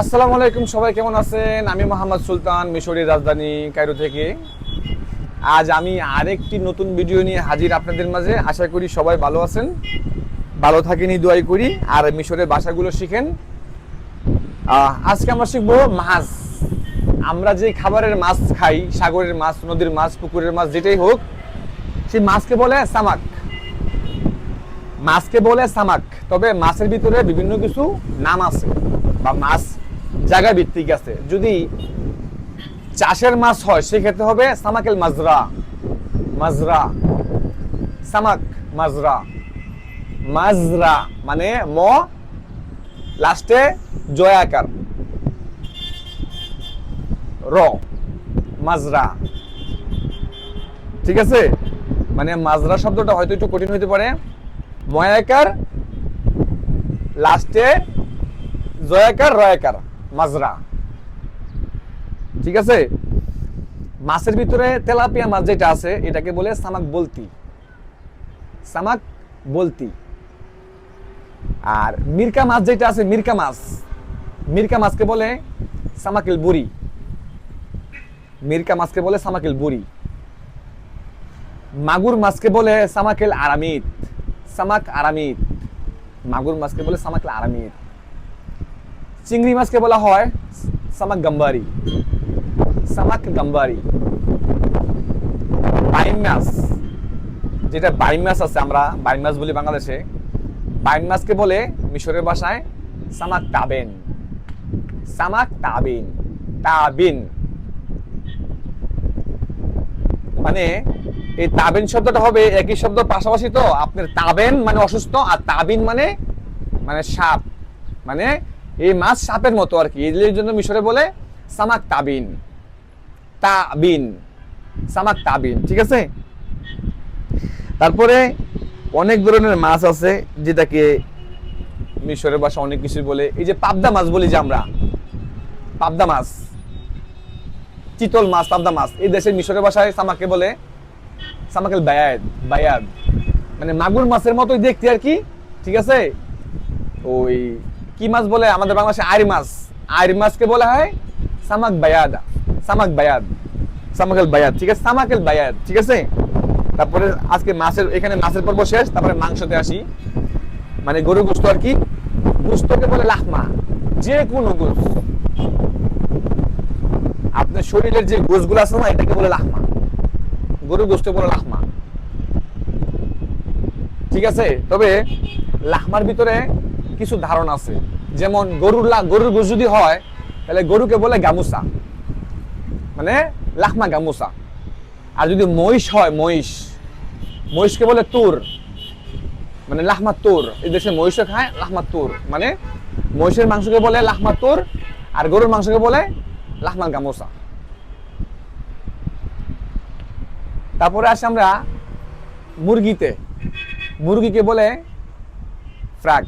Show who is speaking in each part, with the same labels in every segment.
Speaker 1: আসসালামু আলাইকুম, সবাই কেমন আছেন? আমি মোহাম্মদ সুলতান, মিশরের রাজধানী কায়রো থেকে। আজ আমি আরেকটি নতুন ভিডিও নিয়ে হাজির আপনাদের মাঝে। আশা করি সবাই ভালো আছেন। ভালো থাকেনি দোয়াই করি। আর মিশরের ভাষাগুলো শিখেন। আজকে আমরা শিখব মাছ। আমরা যে খাবারের মাছ খাই, সাগরের মাছ, নদীর মাছ, পুকুরের মাছ, যেটাই হোক, সেই মাছকে বলে সামাক। মাছকে বলে সামাক। তবে মাছের ভিতরে বিভিন্ন কিছু নাম আছে, বা মাছ জায়গা ভিত্তিক আছে। যদি চাষের মাছ হয়, সেক্ষেত্রে হবে সামাকেল মাজরা। মাজরা। সামাক মাজরা। মাজরা মানে ম লাস্টে জয়াকার র, মাজরা। ঠিক আছে? মানে মাজরা শব্দটা হয়তো একটু কঠিন হতে পারে। ময়াকার লাস্টে জয়াকার রয়াকার মাজরা। ঠিক আছে? মাছের ভিতরে তেলাপিয়া মাছ যেটা আছে, এটাকে বলে সামাক বলতি। সামাক বলতি। আর মিরকা মাছ যেটা আছে, মিরকা মাছ। মিরকা মাছকে বলে সামাকিল বুড়ি। মিরকা মাছকে বলে সামাকিল বুড়ি। মাগুর মাছকে বলে সামাকেল আরামিত। সামাক আরামিত। মাগুর মাছকে বলে সামাকেল আরামিত। চিংড়ি মাছকে বলা হয় সামাক গাম্বারি। সামাক গাম্বারি। বাইম মাছ। যেটা বাইম মাছ আছে আমরা, বাইম মাছ বলি বাংলাদেশে। বাইম মাছকে বলে মিশরের ভাষায় সামাক তাবেন। সামাক তাবিন। তাবিন। মানে এই তাবেন শব্দটা হবে একই শব্দ পাশাপাশি তো, আপনার তাবেন মানে অসুস্থ আর তাবিন মানে মানে সাপ। মানে এই মাছ সাপের মতো আর কি। এই জন্য মিশরে বলে সামাক তাবিন। তাবিন। সামাক তাবিন, ঠিক আছে? তারপরে অনেক ধরনের মাছ আছে যেটাকে মিশরের ভাষা অনেক কিছু বলে। এই যে পাবদা মাছ বলি যে আমরা। পাবদা মাছ। চিতল মাছ, পাবদা মাছ। এই দেশের মিশরের ভাষায় সামাকে বলে সামাকেল বায়াদ বায়াদ। মানে মাগুর মাছের মতোই দেখতে আর কি, ঠিক আছে? ওই কি মাছ বলে? আমাদের বাংলাদেশে আইর মাছ। আইর মাছকে বলা হয় সামাক বায়াদ। সামাক বায়াদ। সামাকেল বায়াদ, ঠিক আছে? সামাকেল বায়াদ, ঠিক আছে? তারপরে আজকে মাছের, এখানে মাছের পর্ব শেষ, তারপরে মাংসতে আসি। মানে গরু গোস্ত আর কি? গোস্তকে বলে লাহমা যে কোনো গোস্ত। আপনার শরীরের যে গোসগুলো আছে না, এটাকে বলে লাহমা। গরুর গোস্ত বলে লাহমা। ঠিক আছে? তবে লাহমার ভিতরে কিছু ধারণা আছে। যেমন গরুর গরুর গোস যদি হয়, তাহলে গরুকে বলে গামুসা মানে লাহমা গামুসা আর যদি মহিষ হয়, মহিষ। মহিষকে বলে তুর। মানে লাহমা তোর। এই দেশে মহিষও খায় লাহমা তোর। মানে মহিষের মাংসকে বলে লাহমা তোর, আর গরুর মাংসকে বলে লাহমা গামোসা তারপরে আসি আমরা মুরগিতে। মুরগিকে বলে ফ্রাক।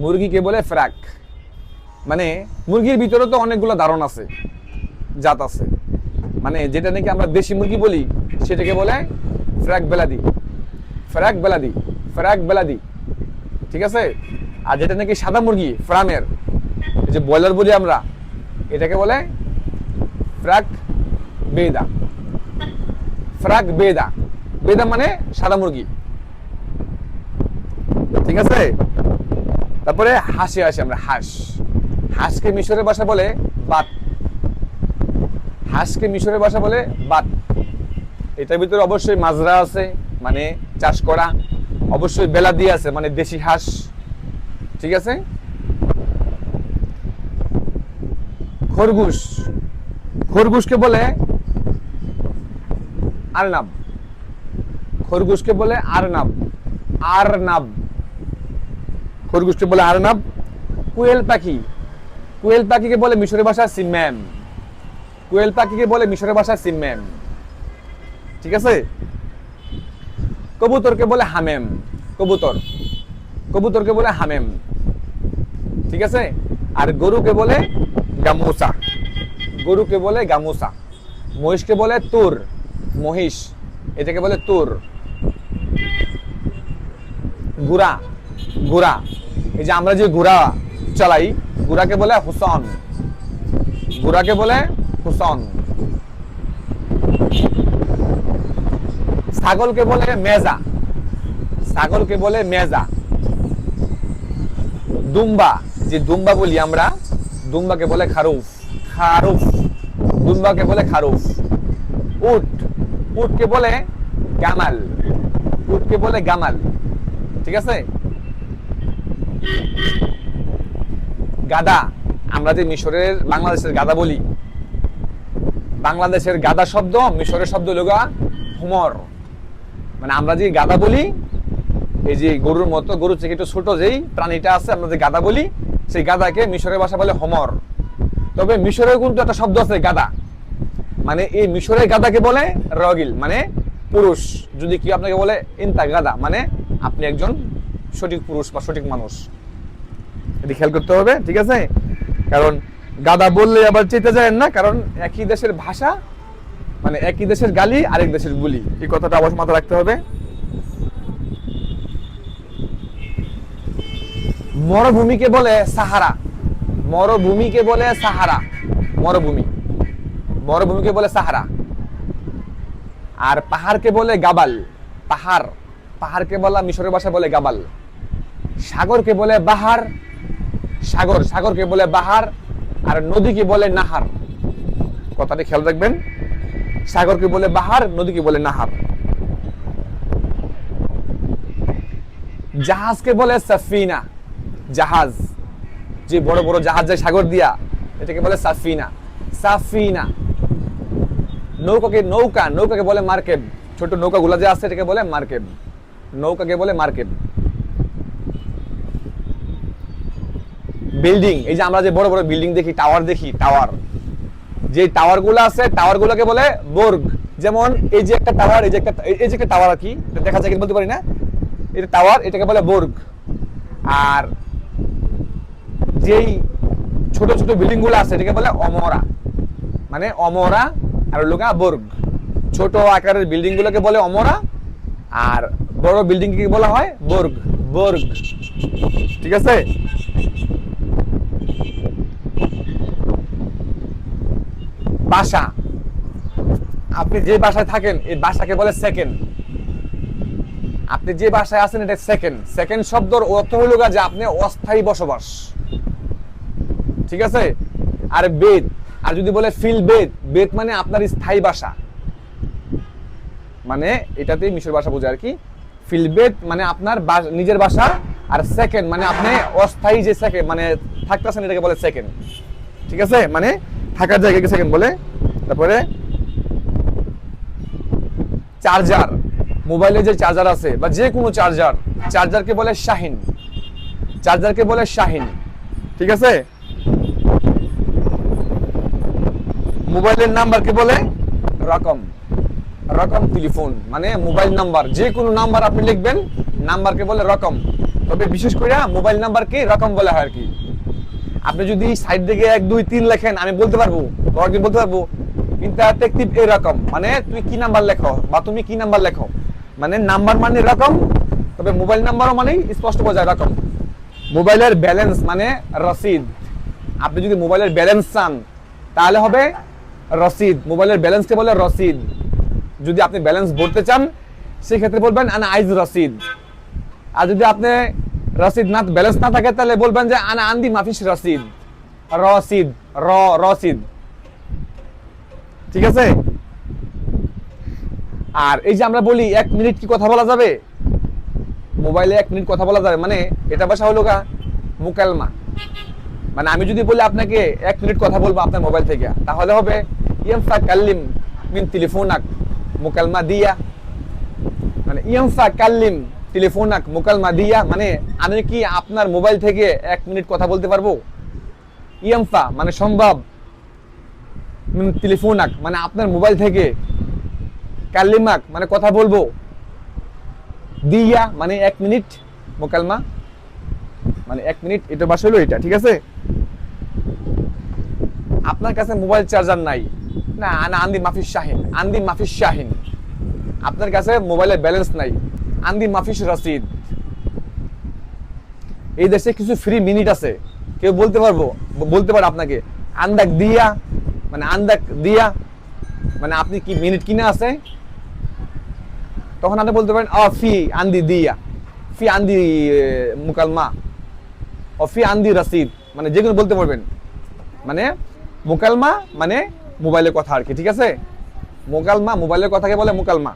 Speaker 1: মুরগিকে বলে ফ্র্যাক মানে মুরগির ভিতরে তো অনেকগুলো ধারণ আছে, জাত আছে। মানে যেটা নাকি আমরা দেশি মুরগি বলি, সেটাকে বলে ফ্র্যাক বেলাদি। ফ্রাক বেলাদি ফ্রাক বেলাদি। ঠিক আছে? আর যেটা নাকি সাদা মুরগি, ফ্রামের যে ব্রয়লার বলি আমরা, এটাকে বলে ফ্রাক বেদা। ফ্রাক বেদা। বেদা মানে সাদা মুরগি। ঠিক আছে? তারপরে হাসি আসি আমরা হাঁস। হাঁসকে মিশরের ভাষা বলে বাত। হাঁসকে মিশরের ভাষা বলে বাত। এটার ভিতরে অবশ্যই মাজরা আছে মানে চাষ করা। অবশ্যই বেলা দিয়ে আছে মানে দেশি হাঁস। ঠিক আছে? খরগোশ। খরগোশকে বলে আরনাব। খরগোশকে বলে আরনাব। আরনাব। খরগোশকে বলে আরনাব কুয়েল পাখি। কুয়েল পাখিকে বলে মিশরের ভাষা সিম্যাম। কুয়েল পাখিকে বলে মিশরের ভাষা সিম্যাম। ঠিক আছে? কবুতরকে বলে হামেম। কবুতর। কবুতরকে বলে হামেম। ঠিক আছে? আর গরুকে বলে গামোসা। গরুকে বলে গামোসা। মহিষকে বলে তুর। মহিষ। এটাকে বলে তুর। ঘোড়া। ঘোড়া। এই যে আমরা যে ঘোড়া চালাই গুড়াকে বলে হুসন। গুড়াকে বলে হুসন। ছাগলকে বলে মেজা। ছাগলকে বলে মেজা। দুম্বা, যে দুম্বা বলি আমরা, দুম্বাকে বলে খারুফ। খারুফ। দুম্বাকে বলে খারুফ। উট। উটকে বলে গামাল। উটকে বলে গামাল। ঠিক আছে? গাদা, আমরা যে মিশরের বাংলাদেশের গাদা বলি, বাংলাদেশের গাদা শব্দ, মিশরের শব্দ লগা হুমর। মানে আমরা যে গাদা বলি, এই যে গরুর মতো গরু থেকে একটু ছোট যেই প্রাণীটা আছে, আমরা যে গাদা বলি, সেই গাদাকে মিশরের ভাষা বলে হমর। তবে মিশরের কিন্তু একটা শব্দ আছে, গাদা। মানে এই মিশরের গাদাকে বলে রগিল মানে পুরুষ। যদি কি আপনাকে বলে ইনতা গাদা মানে আপনি একজন সঠিক পুরুষ বা সঠিক মানুষ। এটি খেয়াল করতে হবে, ঠিক আছে? কারণ গাদা বললে আবার চেতে যায় না, কারণ একই দেশের ভাষা মানে একই দেশের গালি, আরেক দেশের গুলি এই কথাটা অবশ্য মাথায় রাখতে হবে। মরুভূমিকে বলে সাহারা। মরুভূমিকে বলে সাহারা। মরুভূমি। মরুভূমিকে বলে সাহারা। আর পাহাড়কে বলে গাবাল। পাহাড়। পাহাড়কে বলা মিশরের ভাষায় বলে গাবাল। সাগরকে বলে বাহার, সাগর, সাগরকে বলে বাহার, আর নদীকে বলে নাহার। কথাটি খেয়াল রাখবেন। সাগরকে বলে বাহার, নদীকে বলে নাহার। জাহাজকে বলে সাফিনা। জাহাজ, যে বড় বড় জাহাজ যায় সাগর দিয়া, এটাকে বলে সাফিনা। সাফিনা। নৌকাকে, নৌকা, নৌকাকে বলে মার্কেট ছোট নৌকা গুলা যে আছে, এটাকে বলে মার্কেট নৌকাকে বলে মার্কেব। বিল্ডিং এই যে আমরা যে বড় বড় বিল্ডিং দেখি টাওয়ার দেখি টাওয়ার যে টাওয়ারগুলো আছে টাওয়ার গুলোকে বলে বর্গ যেমন এই যে একটা টাওয়ার এই যে একটা এই যে একটা টাওয়ার আর কি দেখা যায় বলতে পারি না? এটা টাওয়ার এটাকে বলে বর্গ আর যেই ছোট ছোট বিল্ডিংগুলো আছে, এটাকে বলে অমরা। মানে অমরা আর লোকা বর্গ ছোট আকারের বিল্ডিং গুলোকে বলে অমরা, আর বড় বিল্ডিং কে বলা হয়? বর্গ বর্গ ঠিক আছে? বাসা। আপনি যে বাসায় থাকেন, এই বাসাকে বলে সেকেন্ড আপনি যে বাসায় আছেন, এটা সেকেন্ড সেকেন্ড শব্দর অর্থ হলো যে আপনি অস্থায়ী বসবাস। ঠিক আছে? আর বেদ আর যদি বলে ফিল বেদ বেদ মানে আপনার স্থায়ী বাসা। মানে এটাতেই মিশর ভাষা বোঝায় আর কি। ফিল বেদ মানে আপনার বাস- নিজের বাসা, আর সেকেন্ড মানে আপনি অস্থায়ী যে সেকেন্ড মানে থাকতেছেন এটাকে বলে সেকেন্ড ঠিক আছে? মানে থাকার জায়গাকে সেকেন্ড বলে? তারপরে চার্জার মোবাইলে যে চার্জার আছে বা যে কোনো চার্জার চার্জারকে বলে শাহিন। চার্জারকে বলে শাহিন। ঠিক আছে? মোবাইলের নাম্বারকে বলে রকম। রকম টেলিফোন মানে মোবাইল নাম্বার যে কোনো নাম্বার আপনি লিখবেন নাম্বারকে বলে রকম। তবে বিশেষ করে মোবাইল নাম্বারকে রকম বলা হয় আর কি। আপনি যদি সাইড দিকে এক, দুই, তিন লেখেন, আমি বলতে পারব কয়েকদিন বলতে পারব? ইন্টারটেকটিভ এরকম। মানে তুমি কি নাম্বার লেখো বা তুমি কি নাম্বার লেখো? মানে নাম্বার মানে এরকম, তবে মোবাইল নাম্বারও মানেই স্পষ্ট বোঝায় এরকম। মোবাইলের ব্যালেন্স মানে রসিদ। আপনি যদি মোবাইলের ব্যালেন্স চান, তাহলে হবে রসিদ। মোবাইলের ব্যালেন্সকে বলে রসিদ। যদি আপনি ব্যালেন্স ভরতে চান, সেক্ষেত্রে বলবেন, আনা আইজ রসিদ। আর যদি আপনি রসিদ না ব্যালেন্স না থাকে, তাহলে বলবেন যে, আনা আন্দি মাফিস রসিদ। রসিদ, র, রসিদ। ঠিক আছে? আর এই যে আমরা বলি, এক মিনিট কি কথা বলা যাবে? মোবাইলে এক মিনিট কথা বলা যাবে। মানে এটা ভাষা হলো গা, মুকালমা। মানে আমি যদি বলি আপনাকে, এক মিনিট কথা বলব আপনার মোবাইল থেকে, তাহলে হবে ইয়ামফা কাল্লিম মিন টেলিফোনাক মুকালমা দিয়া। মানে ইয়ামফা কাল্লিম টেলিফোনাক মুকালমা দিয়া মানে আমি কি আপনার মোবাইল থেকে এক মিনিট কথা বলতে পারব? ইয়ামফা মানে সম্ভব? টেলিফোনাক মানে আপনার মোবাইল থেকে কাল্লিমাক মানে কথা বলব? দিয়া মানে এক মিনিট, মোকালমা। মানে এক মিনিট, এটা বাস হলো এটা, ঠিক আছে? আপনার কাছে মোবাইল চার্জার নাই। না না, আন্দি মাফিস শাহিন, আন্দি মাফিস শাহিন। আপনার কাছে মোবাইলের ব্যালেন্স নাই। আন্দি মাফিস রসিদ এই দেশে কিছু ফ্রি মিনিট আছে। কেউ বলতে পারব? বলতে পারে আপনাকে। আন্দাক দিয়া মানে আন্দাক দিয়া মানে আপনি কি মিনিট কিনে আছে? তখন আপনি বলতে পারেন অ ফি আন্দি দিয়া। ফি আন্দি মুকালমা। ও ফি আন্দি রসিদ মানে যেগুলো বলতে পারবেন। মানে মুকালমা মানে মোবাইলের কথা আর কি, ঠিক আছে? মোকালমা, মোবাইলের কথাকে বলে মুকালমা।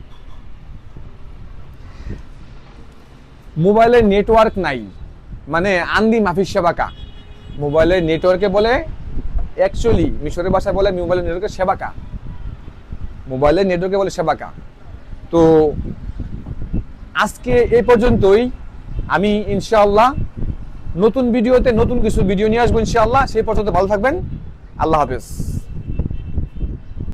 Speaker 1: মোবাইলের নেটওয়ার্ক নাই। মানে আন্দি মাফিস সেবাকা। মোবাইলের নেটওয়ার্কে বলে অ্যাকচুয়ালি মিশরের ভাষায় বলে মোবাইলের নেটওয়ার্কে সেবাকা। মোবাইলের নেটওয়ার্কে বলে সেবাকা। তো আজকে এ পর্যন্তই। আমি ইনশাআল্লাহ নতুন ভিডিওতে নতুন কিছু ভিডিও নিয়ে আসব ইনশাআল্লাহ। সেই পর্যন্ত ভালো থাকবেন। আল্লাহ হাফেজ।